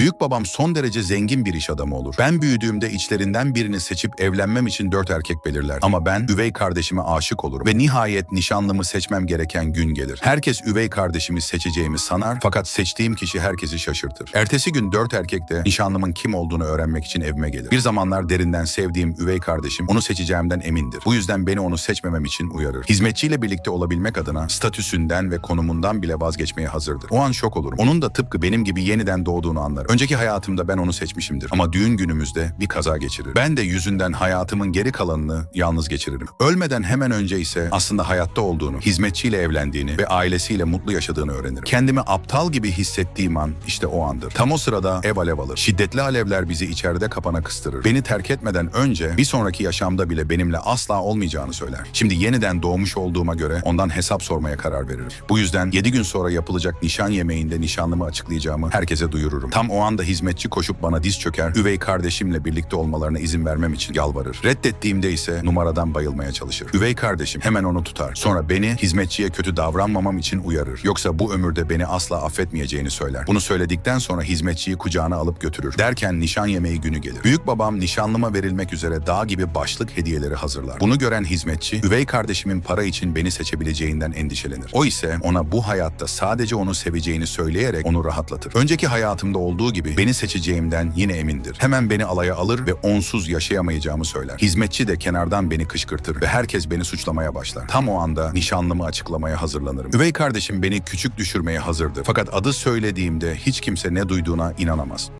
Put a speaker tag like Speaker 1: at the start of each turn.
Speaker 1: Büyük babam son derece zengin bir iş adamı olur. Ben büyüdüğümde içlerinden birini seçip evlenmem için dört erkek belirler. Ama ben üvey kardeşime aşık olurum. Ve nihayet nişanlımı seçmem gereken gün gelir. Herkes üvey kardeşimi seçeceğimi sanar fakat seçtiğim kişi herkesi şaşırtır. Ertesi gün dört erkek de nişanlımın kim olduğunu öğrenmek için evime gelir. Bir zamanlar derinden sevdiğim üvey kardeşim onu seçeceğimden emindir. Bu yüzden beni onu seçmemem için uyarır. Hizmetçiyle birlikte olabilmek adına statüsünden ve konumundan bile vazgeçmeye hazırdır. O an şok olurum. Onun da tıpkı benim gibi yeniden doğduğunu anlar. Önceki hayatımda ben onu seçmişimdir. Ama düğün günümüzde bir kaza geçirir. Ben de yüzünden hayatımın geri kalanını yalnız geçiririm. Ölmeden hemen önce ise aslında hayatta olduğunu, hizmetçiyle evlendiğini ve ailesiyle mutlu yaşadığını öğrenirim. Kendimi aptal gibi hissettiğim an işte o andır. Tam o sırada ev alev alır. Şiddetli alevler bizi içeride kapana kıstırır. Beni terk etmeden önce bir sonraki yaşamda bile benimle asla olmayacağını söyler. Şimdi yeniden doğmuş olduğuma göre ondan hesap sormaya karar veririm. Bu yüzden 7 gün sonra yapılacak nişan yemeğinde nişanlımı açıklayacağımı herkese duyururum. Tam o anda hizmetçi koşup bana diz çöker, üvey kardeşimle birlikte olmalarına izin vermem için yalvarır. Reddettiğimde ise numaradan bayılmaya çalışır. Üvey kardeşim hemen onu tutar. Sonra beni hizmetçiye kötü davranmamam için uyarır. Yoksa bu ömürde beni asla affetmeyeceğini söyler. Bunu söyledikten sonra hizmetçiyi kucağına alıp götürür. Derken nişan yemeği günü gelir. Büyük babam nişanlıma verilmek üzere dağ gibi başlık hediyeleri hazırlar. Bunu gören hizmetçi, üvey kardeşimin para için beni seçebileceğinden endişelenir. O ise ona bu hayatta sadece onu seveceğini söyleyerek onu rahatlatır. Önceki hayatımda olduğu gibi beni seçeceğimden yine emindir. Hemen beni alaya alır ve onsuz yaşayamayacağımı söyler. Hizmetçi de kenardan beni kışkırtır ve herkes beni suçlamaya başlar. Tam o anda nişanlımı açıklamaya hazırlanırım. Üvey kardeşim beni küçük düşürmeye hazırdı. Fakat adı söylediğimde hiç kimse ne duyduğuna inanamaz.